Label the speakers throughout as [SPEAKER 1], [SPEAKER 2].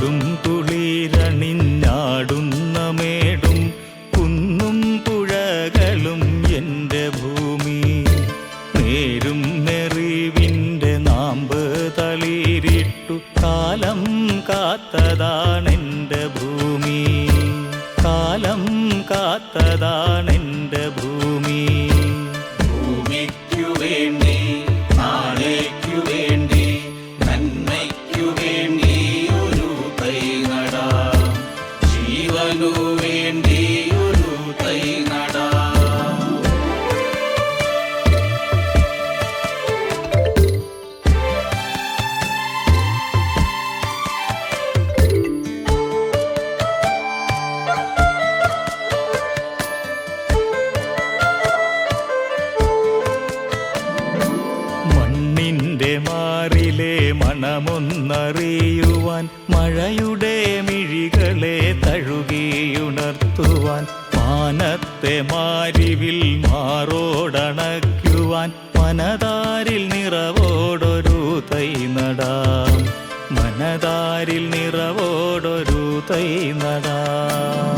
[SPEAKER 1] നാടും തുളിരണിഞ്ഞാടുന്ന മേടും കുന്നും പുഴകളും എന്റെ ഭൂമി. നേരും നെറിവിന്റെ നാമ്പ് തളിരിട്ടു കാലം കാത്തതാണെന്റെ ഭൂമി. കാലം കാത്തതാണെന്റെ മണമൊന്നറിയുവാൻ മഴയുടെ മിഴികളെ തഴുകിയുണർത്തുവാൻ മാനത്തെ മാരിവിൽ മാറോടണയ്ക്കുവാൻ മനതാരിൽ നിറവോടൊരു തൈ നടാം. മനതാരിൽ നിറവോടൊരു തൈ നടാം.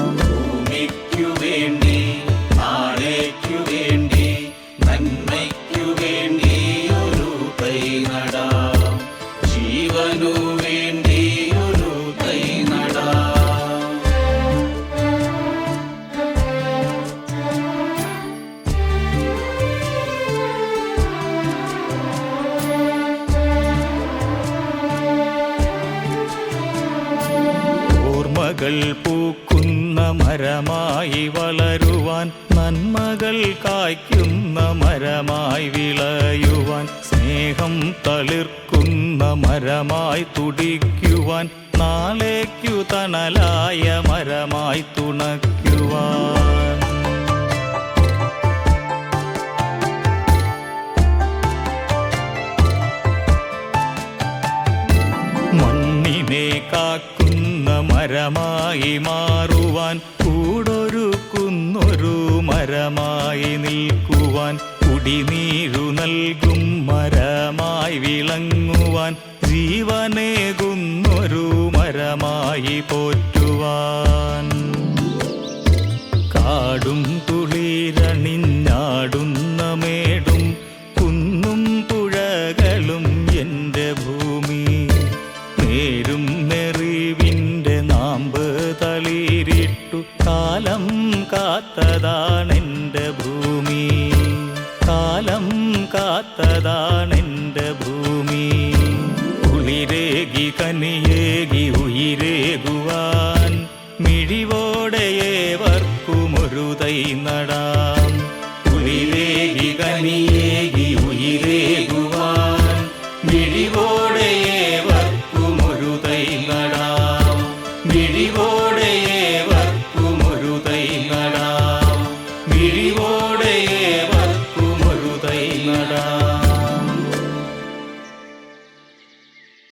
[SPEAKER 1] പൂക്കുന്ന മരമായി വളരുവാൻ നന്മകൾ കായ്ക്കുന്ന മരമായി വിളയുവാൻ സ്നേഹം തളിർക്കുന്ന മരമായി തുടിക്കുവാൻ നാളേക്കു തണലായ മരമായി തുണയ്ക്കുവാൻ മരമായി മാറുവാൻ കൂടൊരുക്കുന്നൊരു മരമായി നിൽക്കുവാൻ കുടിനീരു നൽകും മരമായി വിളങ്ങുവാൻ ജീവനേകുന്നൊരു മരമായി പോറ്റുവാൻ. കാടും തുളിരണിഞ്ഞാടുന്ന കാത്തതാണെന്റെ ഭൂമി. കുളിരേകി കനിയേകി ഉയിരേകുവാൻ. മിഴിവോടെയേവർക്കുമൊരു തൈ നടാം. കുളിരേകി കനിയേകി ഉയിരേകുവാൻ. മിഴിവോടെയേവർക്കുമൊരു തൈ നടാം. മിഴിവോടെയേവർക്കുമൊരു തൈ നടാം. മിഴിവോ